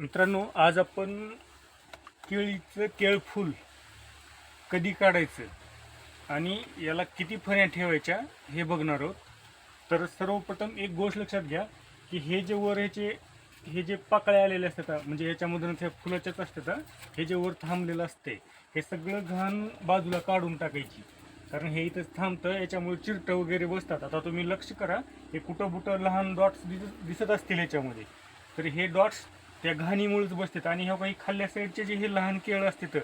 मित्रांनो आज आपण केळीचं केळफूल कधी काढायचं आणि याला किती फण्या ठेवायच्या हे बघणार आहोत. तर सर्वप्रथम एक गोष्ट लक्षात घ्या की हे जे वर ह्याचे हे जे पाकळ्या आलेले असतात म्हणजे याच्यामधून त्या फुलाच्याच असतात हे जे वर थांबलेलं असते हे सगळं घाण बाजूला काढून टाकायची. कारण हे इथं थांबतं याच्यामुळे चिरटं वगैरे बसतात. आता तुम्ही लक्ष करा हे कुठं कुठं लहान डॉट्स दिसत दिसत असतील याच्यामध्ये. तर हे डॉट्स त्या घाणीमुळेच बसतात. आणि ह्या काही खाल्ल्या साईडचे जे हे लहान केळं असतात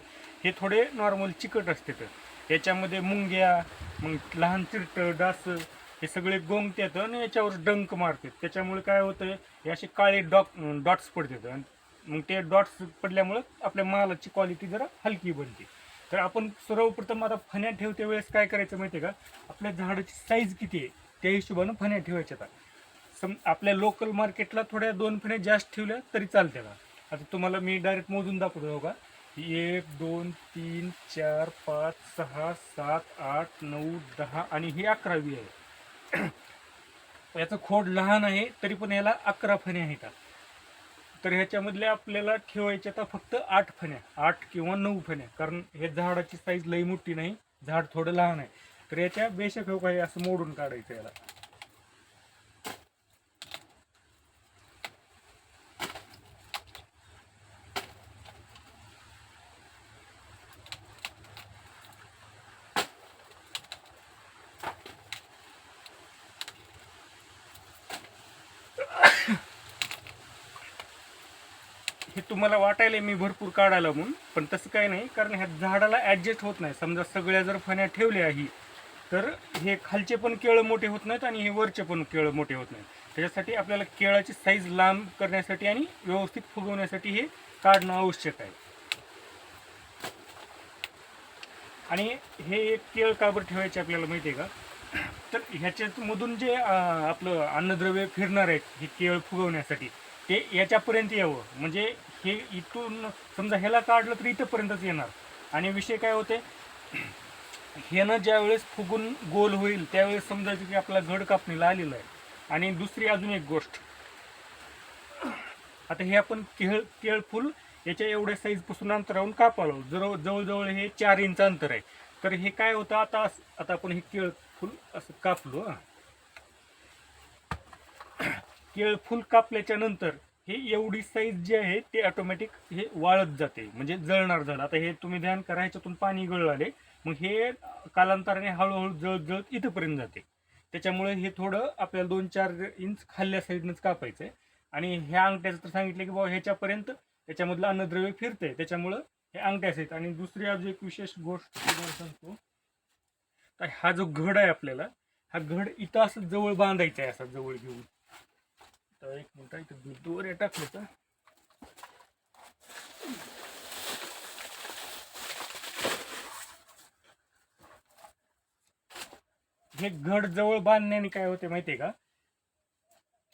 हे थोडे नॉर्मल चिकट असतात. याच्यामध्ये मुंग्या मग लहान चिरटं डास हे सगळे गोंगतात आणि याच्यावर डंक मारतात. त्याच्यामुळे काय होतं हे असे काळे डॉक डॉट्स पडतात. आणि मग ते डॉट्स पडल्यामुळं आपल्या मालाची क्वालिटी जरा हलकी बनते. तर आपण सर्वप्रथम आता फण्या ठेवते वेळेस काय करायचं माहिती आहे का? आपल्या झाडाची साईज किती आहे त्या हिशोबानं फण्या ठेवायच्या आता. सम आपल्या लोकल मार्केटला थोड्या दोन फण्या जास्त ठेवल्या तरी चालते का आता तुम्हाला मी डायरेक्ट मोजून दाखवतो हो का एक दोन तीन चार पाच सहा सात आठ नऊ दहा आणि ही अकरावी आहे. याचं खोड लहान आहे तरी पण याला अकरा फण्या आहेत. तर ह्याच्यामधल्या आपल्याला ठेवायच्या आता फक्त आठ फण्या आठ किंवा नऊ फण्या. कारण हे झाडाची साईज लई मोठी नाही झाड थोडं लहान आहे. तर याच्या बेशक हो काही असं मोडून काढायचं याला. हे तुम्हाला वाटायला मी भरपूर काढायला म्हणून पण तसं काही नाही कारण ह्या झाडाला ॲडजस्ट होत नाही. समजा सगळ्या जर फण्या ठेवल्या ही तर हे खालचे पण केळं मोठे होत नाहीत आणि हे वरचे पण केळं मोठे होत नाहीत. त्याच्यासाठी आपल्याला केळाची साईज लांब करण्यासाठी आणि व्यवस्थित फुगवण्यासाठी हे काढणं आवश्यक आहे. आणि हे एक केळ काबर ठेवायचे आपल्याला माहिती आहे का? तर ह्याच्यामधून जे आपलं अन्नद्रव्य फिरणार आहेत हे केळ फुगवण्यासाठी ते याच्यापर्यंत यावं. म्हणजे हे इथून समजा ह्याला काढलं तर इथंपर्यंतच येणार. आणि विषय काय होते? ह्यानं ज्या वेळेस फुगून गोल होईल त्यावेळेस समजायचं की आपला घड कापणीला आलेला आहे. आणि दुसरी अजून एक गोष्ट. आता हे आपण केळ केळ फुल याच्या एवढ्या साईजपासून अंतरावरून कापालो जवळ जवळजवळ हे चार इंच अंतर आहे. तर हे काय होतं? आता आता आपण हे केळ फुल असं कापलो हां. केळ फुल कापल्याच्या नंतर हे एवढी साईज जी आहे ते ऑटोमॅटिक हे वाळत जाते. म्हणजे जळणार झालं. आता हे तुम्ही ध्यान करा ह्याच्यातून पाणी गळ आले मग हे कालांतराने हळूहळू जळत जळत इथंपर्यंत जाते. त्याच्यामुळे हे थोडं आपल्याला दोन चार इंच खाल्ल्या साईडनंच कापायचं आहे आणि ह्या अंगठ्याचं तर सांगितलं की बाबा ह्याच्यापर्यंत त्याच्यामधलं अन्नद्रव्य फिरते त्याच्यामुळं हे अंगठ्या आहेत. आणि दुसरी अजून एक विशेष गोष्ट सांगतो. तर हा जो घड आहे आपल्याला हा घड इथं असं जवळ बांधायचा आहे असा जवळ घेऊन. एक मिनटं इथं दोऱ्या टाकलं तर. हे घड जवळ बांधण्याने काय होते माहितीये का?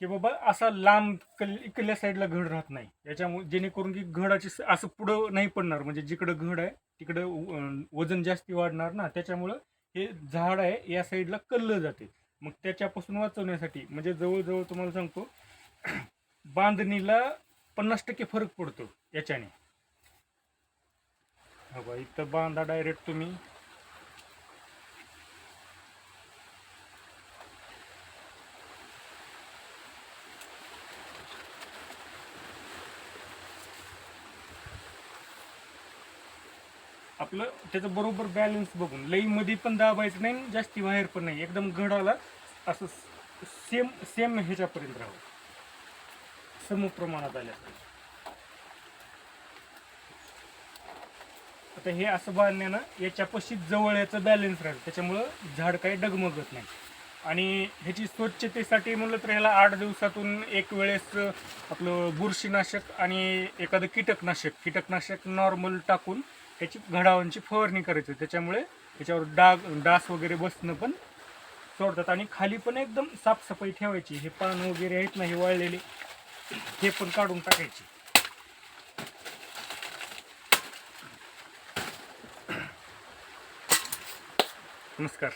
की बाबा असा लांब कल इकडल्या साईडला घड राहत नाही. याच्यामुळे जेणेकरून की घडाची असं पुढं नाही पडणार. म्हणजे जिकडं घड आहे तिकडं वजन जास्ती वाढणार ना. त्याच्यामुळं हे झाड आहे या साईडला कललं जाते. मग त्याच्यापासून वाचवण्यासाठी म्हणजे जवळजवळ तुम्हाला सांगतो बांधणीला पन्नास टक्के फरक पडतो याच्याने. हा इथं बांधा डायरेक्ट तुम्ही. आपलं त्याचं बरोबर बॅलन्स बघून लई मध्ये पण दाबायचं नाही जास्ती बाहेर पण नाही. एकदम घडाला असं सेम सेम ह्याच्यापर्यंत राहावं. सम प्रमाणात आल्या आता हे असं बांधण्यानं याच्यापाशी जवळ याचं बॅलन्स राहील. त्याच्यामुळं झाड काही डगमगत नाही. आणि ह्याची स्वच्छतेसाठी म्हणलं तर ह्याला आठ दिवसातून एक वेळेस आपलं बुरशीनाशक आणि एखादं कीटकनाशक कीटकनाशक नॉर्मल टाकून त्याची घडावांची फवारणी करायची. त्याच्यामुळे त्याच्यावर डाग डास वगैरे बसणं पण सोडतात. आणि खाली पण एकदम साफसफाई ठेवायची. हे पान वगैरे आहेत ना हे वाळलेले. हे पण काढून टाकायचे. नमस्कार.